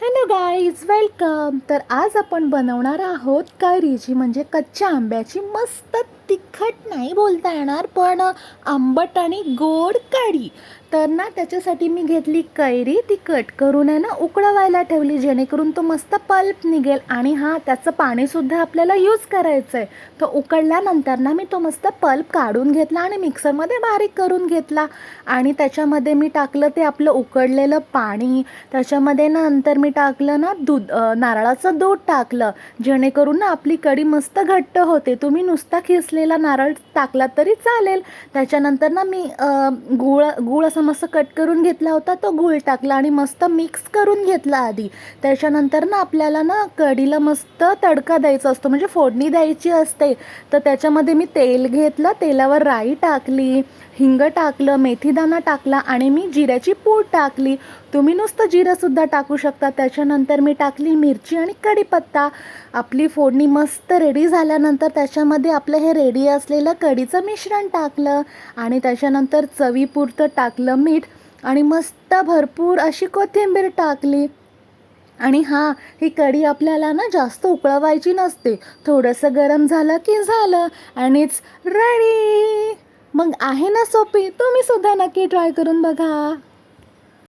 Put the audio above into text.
Hello guys welcome तर आज आपण बनवणार आहोत कैरीची म्हणजे कच्च्या आंब्याची. मस्त तिखट नाही बोलता येणार पण आंबट आणि गोड कढी. तर ना त्याच्यासाठी मी घेतली कैरी ती कट करून आहे ना उकळवायला ठेवली जेणेकरून तो मस्त पल्प निघेल आणि हा त्याचं पाणीसुद्धा आपल्याला यूज करायचं आहे तर उकळल्यानंतर ना मी तो मस्त पल्प काढून घेतला आणि मिक्सरमध्ये बारीक करून घेतला. आणि त्याच्यामध्ये मी टाकलं ते आपलं उकडलेलं पाणी. त्याच्यामध्ये ना नंतर मी टाकलं ना दूध नारळाचं दूध टाकलं. जेणेकरून ना आपली कढी मस्त घट्ट होते. तुम्ही नुसता खिसलेला नारळ टाकला तरी चालेल. त्याच्यानंतर ना मी गुळ गुळ असं मस्त कट करून घेतला होता तो गूळ टाकला आणि मस्त मिक्स करून घेतला आधी. त्याच्यानंतर ना आपल्याला ना कढीला मस्त तडका द्यायचा असतो म्हणजे फोडणी द्यायची असते. तर त्याच्यामध्ये मी तेल घेतलं तेलावर राई टाकली हिंग टाकलं मेथीदाणा टाकला आणि मी जिऱ्याची पूड टाकली. तुम्ही नुसतं जिरंसुद्धा टाकू शकता. त्याच्यानंतर मी टाकली मिरची आणि कढीपत्ता आपली फोडणी मस्त रेडी झाल्यानंतर त्याच्यामध्ये आपलं हे रेडी असलेलं कढीचं मिश्रण टाकलं आणि त्याच्यानंतर चवीपुरतं टाकलं. मीठ आणि मस्त भरपूर अशी कोथिंबीर टाकली. आणि हां ही कढी आपल्याला ना जास्त उकळवायची नसते. थोडंसं गरम झालं की झालं आणि रेडी मग आहे ना सोपी? तुम्ही सुद्धा नक्की ट्राय करून बघा.